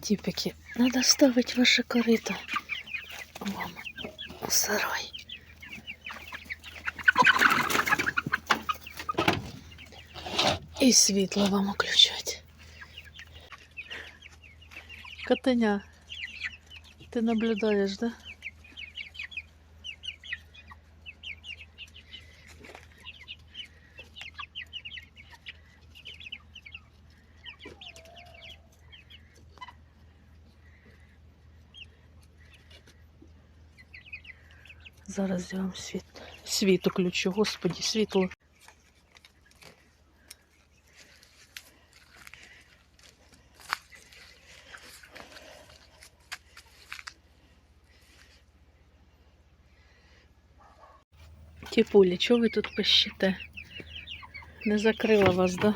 Тіпики, треба ставити ваше корито вам у сарай. І світло вам включать. Котеня, ти наблюдаєш, да? Зараз я вам світ, світ включу, господі, світло. Тіпулі, чого ви тут пищите? Не закрила вас, да?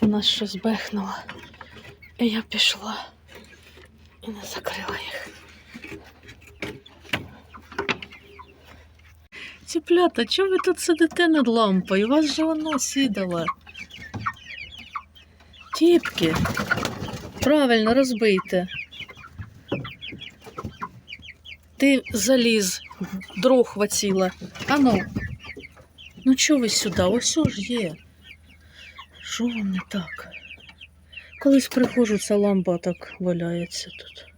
У нас щось бехнуло. І я пішла і не закрила їх. Цеплята, чого ви тут сидите над лампою? У вас же воно сідало. Тіпки. Правильно, розбийте. Ти заліз, дров хватило. Ану. Ну чого ви сюди? Ось ж є. Що вам не так? Колись приходжу, ця лампа так валяється тут.